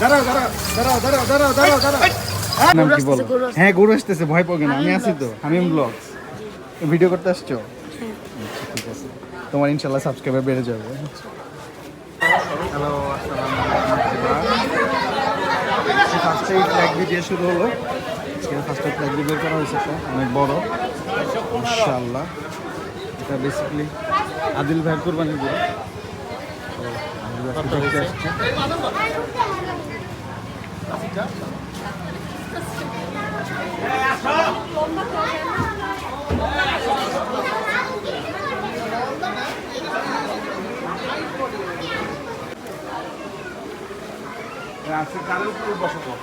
দাঁড়াও দাঁড়াও দাঁড়াও দাঁড়াও দাঁড়াও দাঁড়াও দাঁড়াও। হ্যাঁ, নাম কি বলো? হ্যাঁ গরু আসতেছে ভয় পাও কেন? আমি আছি তো হামিম ব্লগ ভিডিও করতে আসছো? আচ্ছা, ঠিক আছে। তোমার ইনশাল্লাহ সাবস্ক্রাইবার বেড়ে যাবে। হ্যালো ফ্ল্যাগ ভিডিও শুরু হলো। ফার্স্টে ফ্ল্যাগ করা হয়েছে একটা অনেক বড়। ইনশাল্লাহ। এটা বেসিক্যালি আদিল ভাইয়ের কোরবানি দিয়ে আদিল ভাই দেখতে আসছে আজকে কারের উপর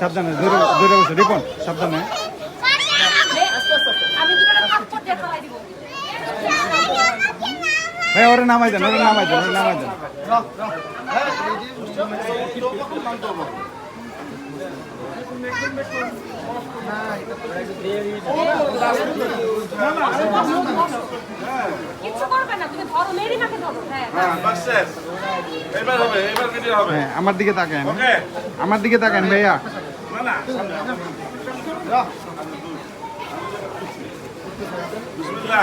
সাবধানে ধরে ধরে বসো রিপন সাবধানে। হ্যাঁ ওরে নামাই দেন ওরে নামাই দেন ওরে নামাই দেন। হ্যাঁ হ্যাঁ বাস শেষ। এবার হবে এবার ভিডিও হবে। হ্যাঁ আমার দিকে তাকান ওকে আমার দিকে তাকান ভাইয়া। না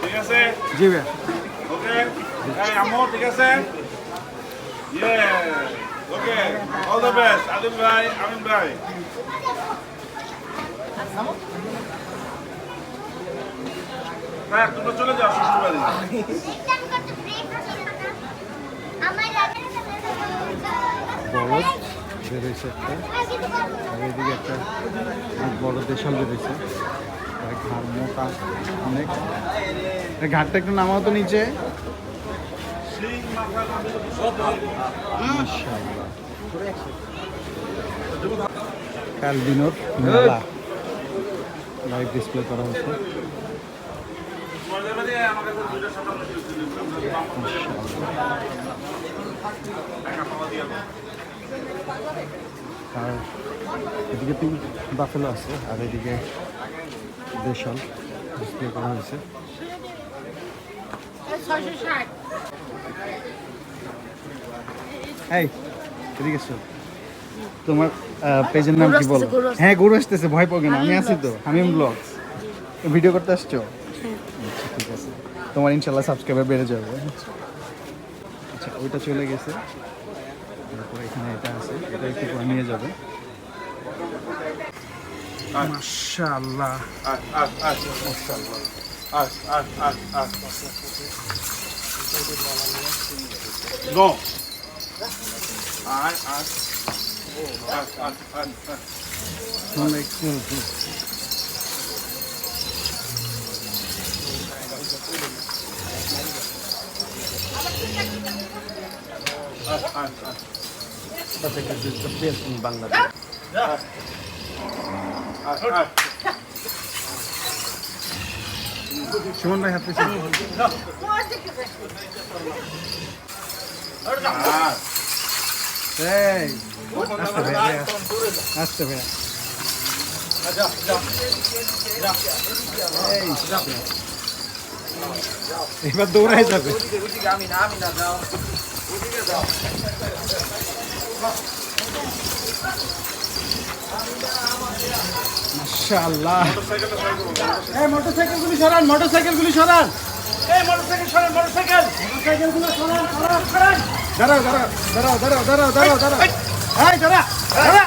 ঠিক আছে? জি ভাইয়া। ওকে। এই আম্মু ঠিক আছে? ইয়ে okay. All the best Adil ভাই আমিন ভাই। তোমরা চলে যাও শ্বশুর বাড়ি। বলদ বেরোইছে একটা। আর এদিকে একটা বড় দেশাল বেরোইছে আর মোটা অনেক ঘাটটা একটু নামাও তো নিচে। কাল বিনোদ মেলা। লাইভ ডিসপ্লে করা আর এদিকে তিন বাফেলো আছে, আর এদিকে দেশাল ডিসপ্লে করা হয়েছে। এই এদিকে চল তোমার পেজের নাম কি বলো? হ্যাঁ গরু আসতেছে ভয় পাও কেন? আমি আছি তো হামিম ব্লগ ভিডিও করতে আসছো? আচ্ছা ঠিক আছে। তোমার ইনশাল্লাহ সাবস্ক্রাইবার বেড়ে যাবে। আচ্ছা ওইটা চলে গেছে। তারপর এখানে এটা আছে এটা একটু নিয়ে যাবে। মাশাআল্লাহ আস আস আস মাশাআল্লাহ আস আস আস আস নো আয় আস আস আস আস আস ওয়ালাইকুম আস আস আস আস আস সুমন ভাই হাত পেছনে আস এই আসতে ভাইয়া আসতে ভাইয়া এই, এবার দৌড়াই যাবে মাশাআল্লাহ। এই মোটরসাইকেলগুলি সরান মোটরসাইকেলগুলি সরান। এই মোটরসাইকেল সরান মোটরসাইকেল। মোটরসাইকেলগুলো সরান সরান সরান। দাঁড়াও দাঁড়াও দাঁড়াও দাঁড়াও দাঁড়াও দাঁড়াও দাঁড়াও। এই। দাঁড়া দাঁড়া। মাশাআল্লাহ।